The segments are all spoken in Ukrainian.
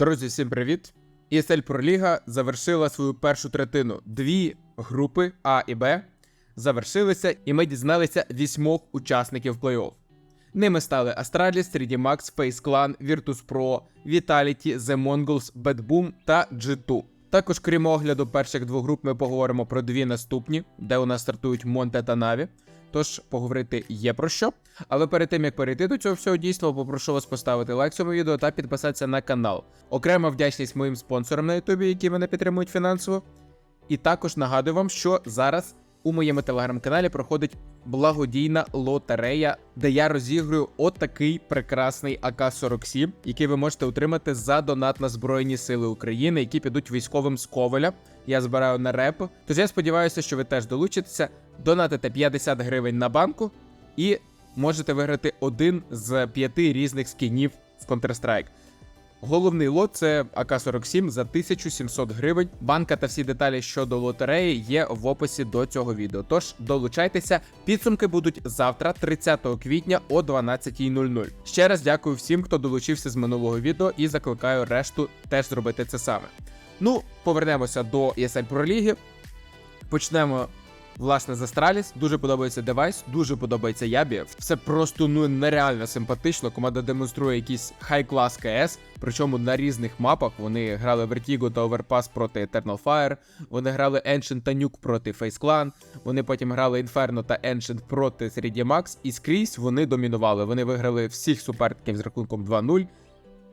Друзі, всім привіт! ESL Pro Ліга завершила свою першу третину. Дві групи А і Б завершилися, і ми дізналися вісьмох учасників плей-офф. Ними стали Astralis, 3D Max, Face Clan, Virtus Pro, Vitality, The Mongols, Bad Boom та G2. Також, крім огляду перших двох груп, ми поговоримо про дві наступні, де у нас стартують Монте та Наві. Тож поговорити є про що. Але перед тим як перейти до цього всього дійства, попрошу вас поставити лайк цьому відео та підписатися на канал. Окрема вдячність моїм спонсорам на Ютубі, які мене підтримують фінансово. І також нагадую вам, що зараз у моєму телеграм-каналі проходить благодійна лотерея, де я розіграю отакий прекрасний АК-47, який ви можете отримати за донат на Збройні Сили України, які підуть військовим з Коваля. Я збираю на реп. Тож я сподіваюся, що ви теж долучитеся, донатите 50 гривень на банку і можете виграти один з п'яти різних скінів в Counter-Strike. Головний лот це АК-47 за 1700 гривень. Банка та всі деталі щодо лотереї є в описі до цього відео. Тож долучайтеся. Підсумки будуть завтра, 30 квітня о 12.00. Ще раз дякую всім, хто долучився з минулого відео, і закликаю решту теж зробити це саме. Ну, повернемося до ESL Pro. Почнемо. Власне, з Астраліс дуже подобається девайс, дуже подобається Ябі. Все просто ну нереально симпатично. Команда демонструє якийсь хай-клас КС, причому на різних мапах вони грали Vertigo та Overpass проти Eternal Fire, вони грали Ancient та Nuke проти Face Clan, вони потім грали Inferno та Ancient проти 3D Max, і скрізь вони домінували. Вони виграли всіх суперників з рахунком 2-0.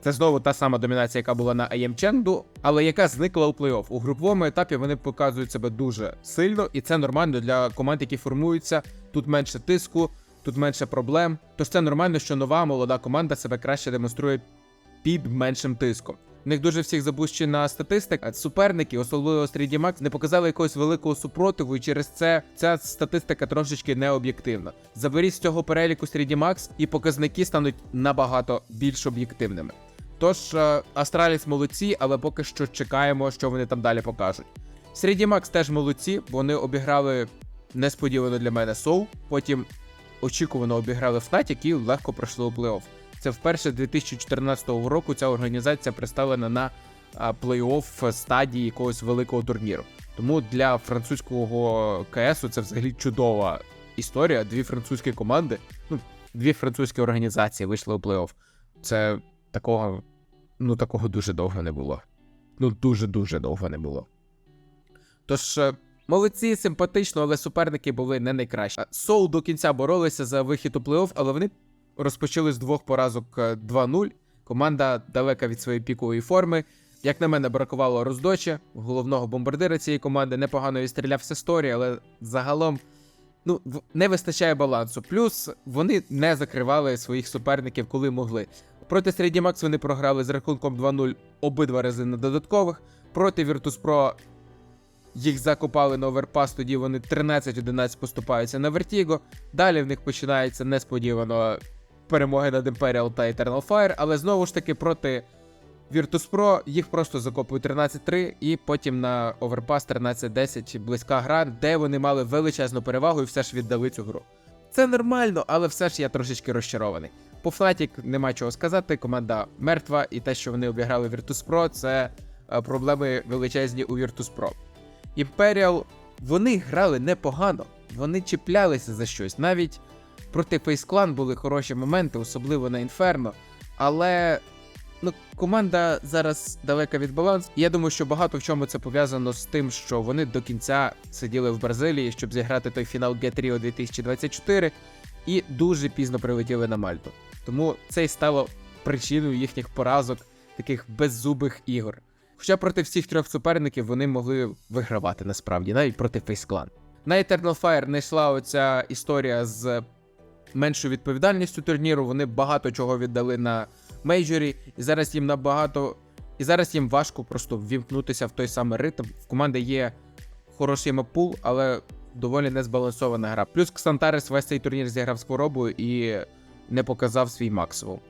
Це знову та сама домінація, яка була на AM Chengdu, але яка зникла у плей-офф. У груповому етапі вони показують себе дуже сильно, і це нормально для команд, які формуються. Тут менше тиску, тут менше проблем. Тож це нормально, що нова молода команда себе краще демонструє під меншим тиском. В них дуже всіх забущена статистика. Суперники, особливо 3D Max, не показали якогось великого супротиву, і через це ця статистика трошечки необ'єктивна. Заберіть з цього переліку 3D Max, і показники стануть набагато більш об'єктивними. Тож е, Астраліс молодці, але поки що чекаємо, що вони там далі покажуть. 3D Max теж молодці, вони обіграли несподівано для мене Соу, потім очікувано обіграли Fnatic, які легко пройшли у плей-офф. Це вперше 2014 року ця організація представлена на плей-офф стадії якогось великого турніру. Тому для французького КСу це взагалі чудова історія. Дві французькі команди, ну, дві французькі організації вийшли у плей-офф. Це такого, ну такого дуже довго не було. Ну, дуже-дуже довго не було. Тож, е, молодці, симпатично, але суперники були не найкращі. Е, Соул до кінця боролися за вихід у плей-офф, але вони розпочали з двох поразок е, 2-0. Команда далека від своєї пікової форми. Як на мене, бракувало роздоча, головного бомбардира цієї команди. Непогано і відстріляв Сесторі, але загалом ну, не вистачає балансу. Плюс вони не закривали своїх суперників, коли могли. Проти Середі Макс вони програли з рахунком 2-0 обидва рази на додаткових. Проти Virtus.pro їх закопали на оверпас, тоді вони 13-11 поступаються на Vertigo. Далі в них починається несподівано перемоги над Imperial та Eternal Fire, але знову ж таки проти Virtus.pro їх просто закопують 13-3, і потім на оверпас 13-10 близька гра, де вони мали величезну перевагу і все ж віддали цю гру. Це нормально, але все ж я трошечки розчарований. По Fnatic нема чого сказати, команда мертва, і те, що вони обіграли Virtus.pro, це е, проблеми величезні у Virtus.pro. Imperial, вони грали непогано, вони чіплялися за щось. Навіть проти Face Clan були хороші моменти, особливо на Inferno. Але ну, команда зараз далека від балансу. Я думаю, що багато в чому це пов'язано з тим, що вони до кінця сиділи в Бразилії, щоб зіграти той фінал Get Rio 2024, і дуже пізно прилетіли на Мальту. Тому це й стало причиною їхніх поразок, таких беззубих ігор. Хоча проти всіх трьох суперників вони могли вигравати насправді, навіть проти Clan. На Eternal Fire не йшла оця історія з меншою відповідальністю турніру. Вони багато чого віддали на мейджорі, і зараз їм набагато. І зараз їм важко просто ввімкнутися в той самий ритм. В команди є хороший мапул, але доволі незбалансована гра. Плюс Ксантарес весь цей турнір зіграв з хворобою і не показав свій максимум.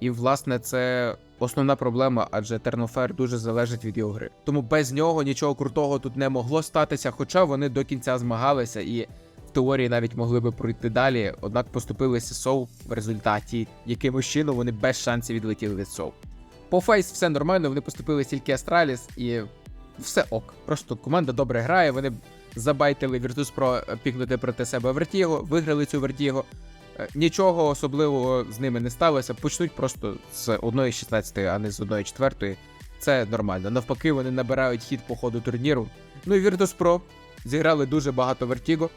І, власне, це основна проблема, адже Тернофер дуже залежить від його гри. Тому без нього нічого крутого тут не могло статися, хоча вони до кінця змагалися і в теорії навіть могли би пройти далі, однак поступилися Соу в результаті, якимось чином вони без шансів відлетіли від Соу. По фейс все нормально, вони поступили тільки Астраліс і все ок. Просто команда добре грає, вони забайтили Virtus Pro пікнути проти себе Вертіго, виграли цю Вертіго. Е, Нічого особливого з ними не сталося. Почнуть просто з 1-16, а не з 1-4. Це нормально. Навпаки, вони набирають хід по ходу турніру. Ну і Virtus Pro зіграли дуже багато Вертіго,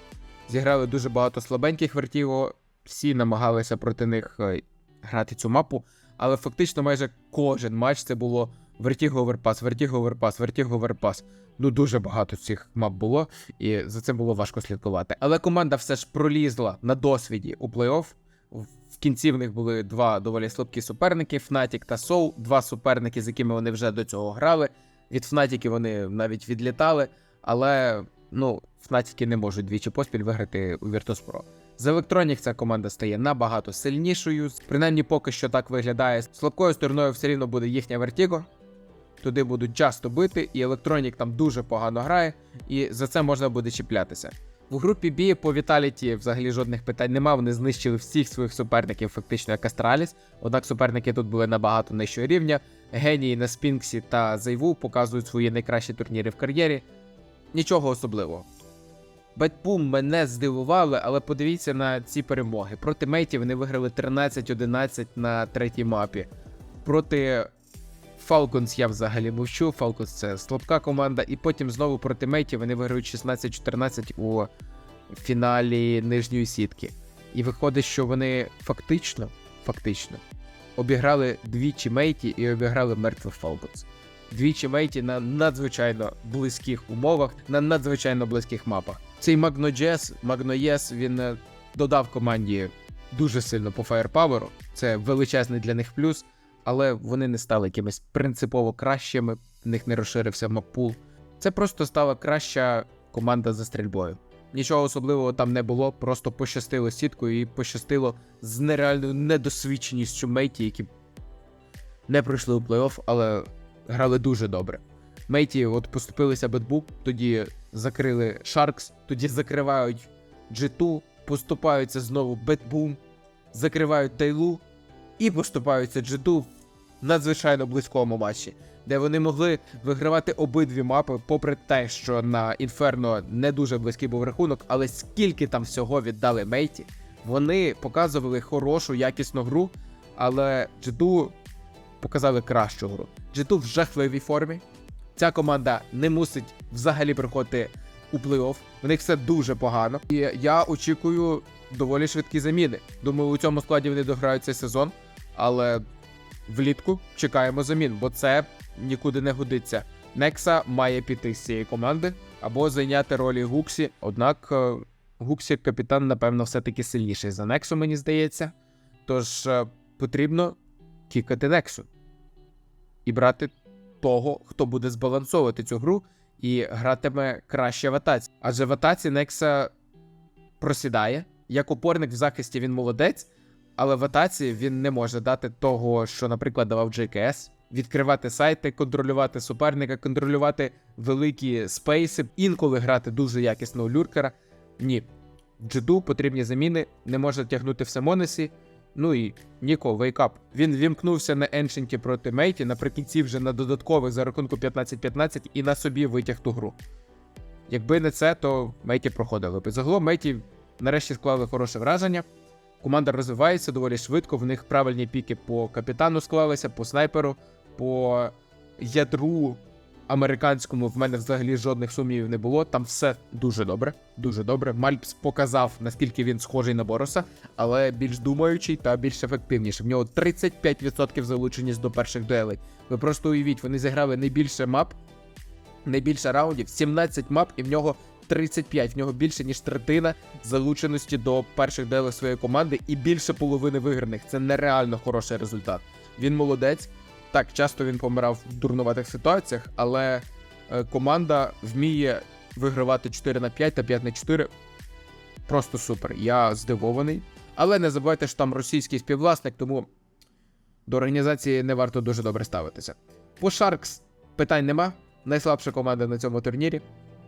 зіграли дуже багато слабеньких Вертіго. Всі намагалися проти них е, грати цю мапу, але фактично майже кожен матч це було Vertigo Overpass, Vertigo Overpass, Vertigo Overpass. Ну дуже багато цих мап було, і за цим було важко слідкувати. Але команда все ж пролізла на досвіді у плей-офф. В кінці в них були два доволі слабкі суперники: Fnatic та Soul, два суперники, з якими вони вже до цього грали. Від Fnatic вони навіть відлітали, але ну, Fnatic не можуть двічі поспіль виграти у Virtus.pro. З Electronic ця команда стає набагато сильнішою. Принаймні, поки що так виглядає. Слабкою стороною все рівно буде їхня Vertigo. Туди будуть часто бити, і Electronic там дуже погано грає, і за це можна буде чіплятися. В групі B по Віталіті взагалі жодних питань нема. Вони знищили всіх своїх суперників, фактично як Астраліс. Однак суперники тут були набагато нижчого рівня. Генії на Спінксі та Зайву показують свої найкращі турніри в кар'єрі. Нічого особливого. Бетбум мене здивували, але подивіться на ці перемоги. Проти мейтів вони виграли 13-11 на третій мапі. Проти Falcons я взагалі мовчу. Falcons це слабка команда. І потім знову проти мейтів вони виграють 16-14 у фіналі нижньої сітки. І виходить, що вони фактично, фактично обіграли двічі мейті і обіграли мертвих Falcons. Двічі мейті на надзвичайно близьких умовах, на надзвичайно близьких мапах. Цей Магноджес, Магноєс, він е, додав команді дуже сильно по фаєрпаверу. Це величезний для них плюс, але вони не стали якимись принципово кращими, в них не розширився маппул. Це просто стала краща команда за стрільбою. Нічого особливого там не було, просто пощастило сіткою і пощастило з нереальною недосвідченістю мейті, які не пройшли у плей-офф, але грали дуже добре. Мейті от поступилися Бетбук, тоді закрили Sharks, тоді закривають G2, поступаються знову Бетбум, закривають Тайлу і поступаються G2 в надзвичайно близькому матчі, де вони могли вигравати обидві мапи, попри те, що на Інферно не дуже близький був рахунок, але скільки там всього віддали Мейті, вони показували хорошу, якісну гру, але G2 показали кращу гру. G2 в жахливій формі. Ця команда не мусить взагалі приходити у плей-офф. У них все дуже погано. І я очікую доволі швидкі заміни. Думаю, у цьому складі вони дограють цей сезон, але влітку чекаємо замін, бо це нікуди не годиться. Некса має піти з цієї команди або зайняти ролі Гуксі. Однак е, Гуксі капітан, напевно, все-таки сильніший за Нексу, мені здається. Тож е, потрібно кікати Нексу і брати того, хто буде збалансовувати цю гру і гратиме краще в атаці. Адже в атаці Некса просідає. Як опорник в захисті він молодець, але в атаці він не може дати того, що, наприклад, давав JKS. Відкривати сайти, контролювати суперника, контролювати великі спейси, інколи грати дуже якісно у люркера. Ні. Джиду потрібні заміни, не може тягнути в Семонесі. Ну і Ніко, вейкап. Він вімкнувся на еншенті проти Мейті, наприкінці вже на додаткових за рахунку 15-15 і на собі витяг ту гру. Якби не це, то Мейті проходили би. Загалом Мейті нарешті склали хороше враження. Команда розвивається доволі швидко. В них правильні піки по капітану склалися, по снайперу, по ядру американському. В мене взагалі жодних сумнівів не було. Там все дуже добре. Дуже добре. Мальпс показав, наскільки він схожий на Бороса, але більш думаючий та більш ефективніший. В нього 35% залученість до перших дуелей. Ви просто уявіть, вони зіграли найбільше мап, найбільше раундів, 17 мап, і в нього 35. В нього більше ніж третина залученості до перших дуелей своєї команди і більше половини виграних. Це нереально хороший результат. Він молодець. Так, часто він помирав в дурнуватих ситуаціях, але е, команда вміє вигравати 4 на 5 та 5 на 4. Просто супер. Я здивований. Але не забувайте, що там російський співвласник, тому до організації не варто дуже добре ставитися. По Sharks питань нема. Найслабша команда на цьому турнірі.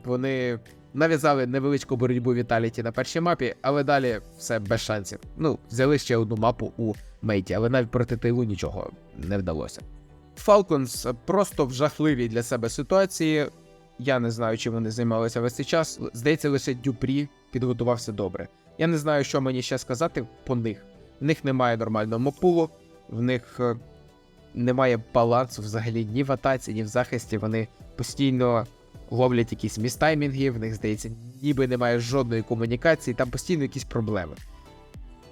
Вони нав'язали невеличку боротьбу Віталіті на першій мапі, але далі все без шансів. Ну, взяли ще одну мапу у Мейті, але навіть проти Тайлу нічого не вдалося. Falcons просто в жахливій для себе ситуації. Я не знаю, чим вони займалися весь цей час. Здається, лише Дюпрі підготувався добре. Я не знаю, що мені ще сказати по них. В них немає нормального мопулу, в них е, немає балансу взагалі ні в атаці, ні в захисті. Вони постійно ловлять якісь містаймінги, в них здається, ніби немає жодної комунікації, там постійно якісь проблеми.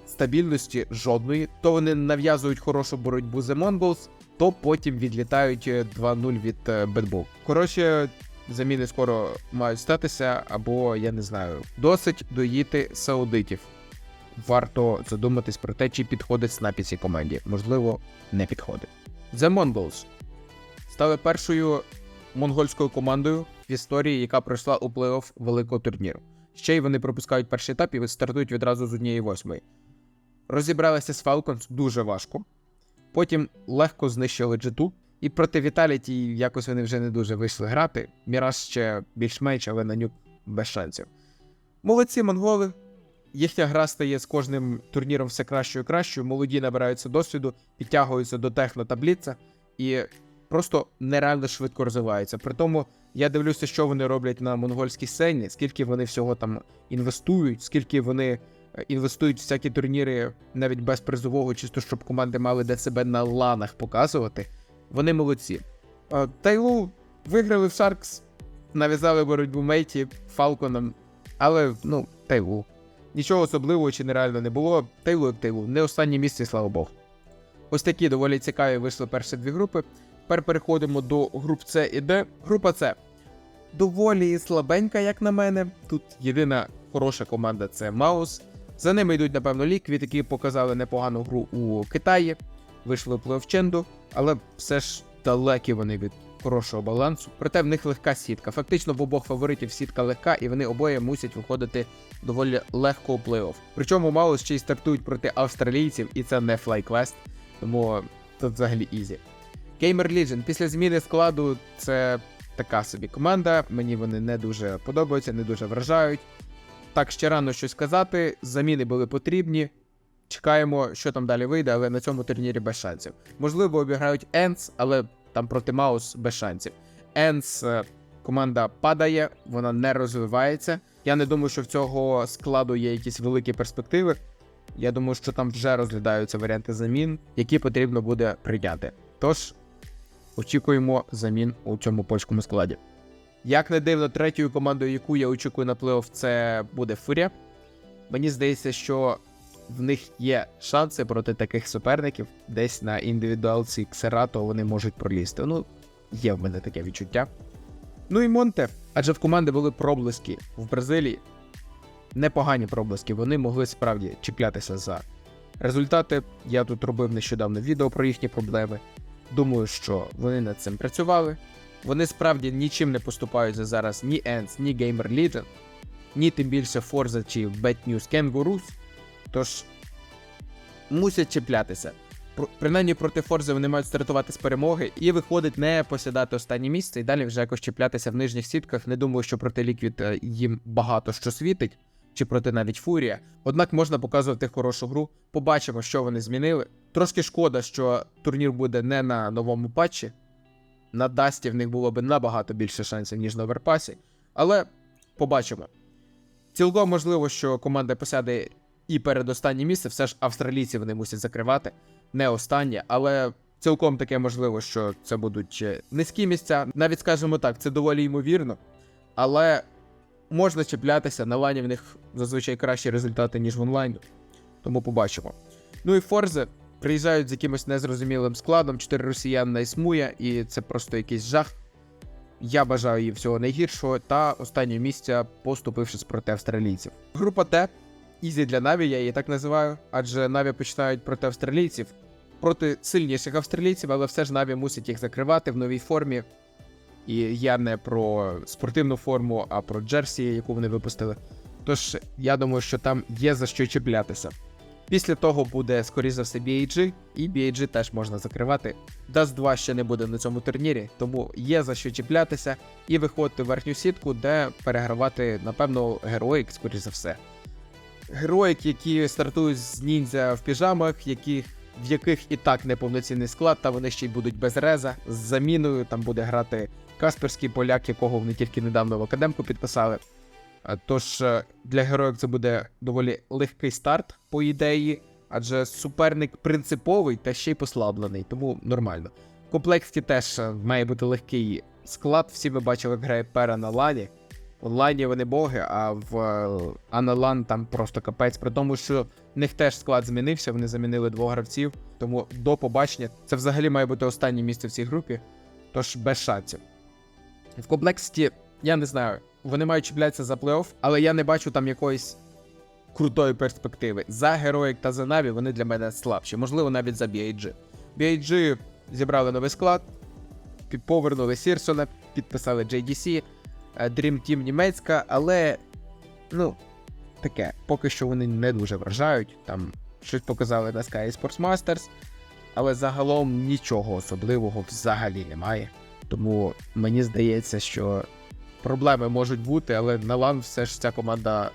Стабільності жодної, то вони нав'язують хорошу боротьбу з Mongols, то потім відлітають е, 2-0 від е, Коротше, заміни скоро мають статися, або я не знаю, досить доїти саудитів. Варто задуматись про те, чи підходить снапі цій команді. Можливо, не підходить. The Mongols стали першою монгольською командою в історії, яка пройшла у плей-офф великого турніру. Ще й вони пропускають перший етап і стартують відразу з однієї восьмої. Розібралися з Falcons дуже важко. Потім легко знищили G2. І проти Віталіті якось вони вже не дуже вийшли грати. Міраж ще більш-менш, але на нюк без шансів. Молодці монголи. Їхня гра стає з кожним турніром все кращою і кращою. Молоді набираються досвіду, підтягуються до техно та бліца і просто нереально швидко розвиваються. При тому я дивлюся, що вони роблять на монгольській сцені, скільки вони всього там інвестують, скільки вони е, інвестують в всякі турніри навіть без призового, чисто щоб команди мали де себе на ланах показувати. Вони молодці. Тайлу виграли в Sharks, нав'язали боротьбу Мейті Фалконом, але ну, Тайлу. Нічого особливого чи нереально не було. Тайлу як Тайлу, не останнє місце, слава Богу. Ось такі доволі цікаві вийшли перші дві групи. Тепер переходимо до груп С і Д. Група С доволі слабенька, як на мене. Тут єдина хороша команда це Маус. За ними йдуть, напевно, Ліквід, які показали непогану гру у Китаї, вийшли в плей-офф Ченду, але все ж далекі вони від хорошого балансу. Проте в них легка сітка. Фактично в обох фаворитів сітка легка, і вони обоє мусять виходити доволі легко у плей-офф. Причому Маус ще й стартують проти австралійців, і це не FlyQuest, тому тут взагалі ізі. Gamer Legion після зміни складу це така собі команда. Мені вони не дуже подобаються, не дуже вражають. Так ще рано щось казати. Заміни були потрібні. Чекаємо, що там далі вийде, але на цьому турнірі без шансів. Можливо, обіграють Енс, але там проти Маус без шансів. Енс команда падає, вона не розвивається. Я не думаю, що в цього складу є якісь великі перспективи. Я думаю, що там вже розглядаються варіанти замін, які потрібно буде прийняти. Тож очікуємо замін у цьому польському складі. Як не дивно, третьою командою, яку я очікую на плей-офф, це буде Фурія. Мені здається, що в них є шанси проти таких суперників. Десь на індивідуалці Ксерато вони можуть пролізти. Ну, є в мене таке відчуття. Ну і Монте, адже в команди були проблиски в Бразилії. Непогані проблиски, вони могли справді чіплятися за результати. Я тут робив нещодавно відео про їхні проблеми. Думаю, що вони над цим працювали. Вони справді нічим не поступаються зараз ні Ends, ні Gamer Legion, ні тим більше Forza чи Bad News Kangaroos. Тож мусять чіплятися. Принаймні проти Форзи вони мають стартувати з перемоги і виходить не посідати останнє місце і далі вже якось чіплятися в нижніх сітках. Не думаю, що проти Ліквід е, їм багато що світить, чи проти навіть Фурія. Однак можна показувати хорошу гру. Побачимо, що вони змінили. Трошки шкода, що турнір буде не на новому патчі. На Дасті в них було б набагато більше шансів, ніж на Оверпасі. Але побачимо. Цілком можливо, що команда посяде і передостаннє місце, все ж австралійці вони мусять закривати, не останнє, але цілком таке можливо, що це будуть е, низькі місця. Навіть скажімо так, це доволі ймовірно. Але можна чіплятися, на лані в них зазвичай кращі результати, ніж в онлайн. Тому побачимо. Ну і Форзе приїжджають з якимось незрозумілим складом, чотири росіян на Ісмуя, і це просто якийсь жах. Я бажаю їм всього найгіршого та останнього місця, поступившись проти австралійців. Група Т ізі для Наві, я її так називаю, адже Наві починають проти австралійців, проти сильніших австралійців, але все ж Наві мусять їх закривати в новій формі. І я не про спортивну форму, а про Джерсі, яку вони випустили. Тож я думаю, що там є за що чіплятися. Після того буде, скоріше за все, BAG, і BAG теж можна закривати. Dust 2 ще не буде на цьому турнірі, тому є за що чіплятися і виходити в верхню сітку, де перегравати, напевно, героїк, скоріше за все. Героїк, які стартують з ніндзя в піжамах, яких в яких і так неповноцінний склад, та вони ще й будуть без реза. З заміною там буде грати Касперський поляк, якого вони тільки недавно в академку підписали. А, Тож е, для героїк це буде доволі легкий старт, по ідеї, адже суперник принциповий та ще й послаблений, тому нормально. В комплекті теж е, має бути легкий склад. Всі ми бачили, як грає пера на лані. В онлайні вони боги, а в е, а на лан там просто капець. При тому, що в них теж склад змінився, вони замінили двох гравців. Тому до побачення це взагалі має бути останнє місце в цій групі, тож без шансів. В комплекті, я не знаю, вони мають чіплятися за плей-офф, але я не бачу там якоїсь крутої перспективи. За героїк та за Наві вони для мене слабші, можливо, навіть за BIG. BIG зібрали новий склад, повернули Сірсона, підписали JDC, е, Dream Team німецька, але ну, таке, поки що вони не дуже вражають. Там щось показали на Sky Sports Masters, але загалом нічого особливого взагалі немає. Тому мені здається, що проблеми можуть бути, але на лан все ж ця команда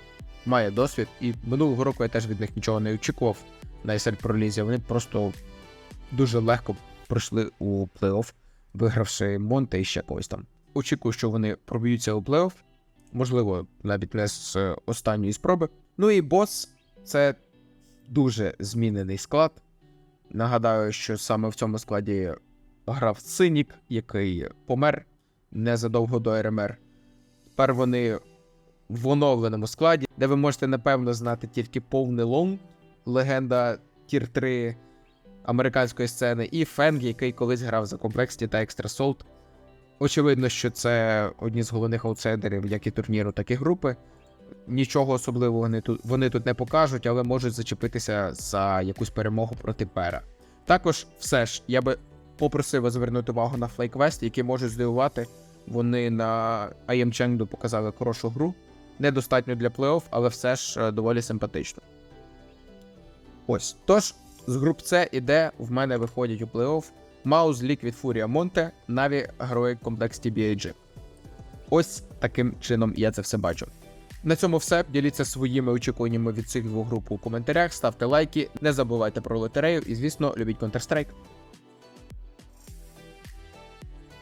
має досвід. І минулого року я теж від них нічого не очікував на SL пролізі. Вони просто дуже легко пройшли у плей-офф, вигравши Монте і ще когось там. Очікую, що вони проб'ються у плей-офф, можливо, навіть не з е, останньої спроби. Ну і бос це дуже змінений склад. Нагадаю, що саме в цьому складі грав Синік, який помер незадовго до РМР. Тепер вони в оновленому складі, де ви можете напевно знати тільки повний лон, легенда тір 3 американської сцени, і Фенг, який колись грав за комплексті та Екстра Солт. Очевидно, що це одні з головних аутсайдерів як і турніру, так і групи. Нічого особливого вони тут, вони тут не покажуть, але можуть зачепитися за якусь перемогу проти Пера. Також, все ж, я би попросив вас звернути увагу на флейквест, які можуть здивувати. Вони на IM Chengdu показали хорошу гру. Недостатньо для плей-офф, але все ж е, доволі симпатично. Ось. Тож, з груп С і Д в мене виходять у плей-офф Маус, Liquid Furia Monte, Наві, герої комплекс TBAG. Ось таким чином я це все бачу. На цьому все. Діліться своїми очікуваннями від цих двох груп у коментарях, ставте лайки, не забувайте про лотерею і, звісно, любіть Counter-Strike.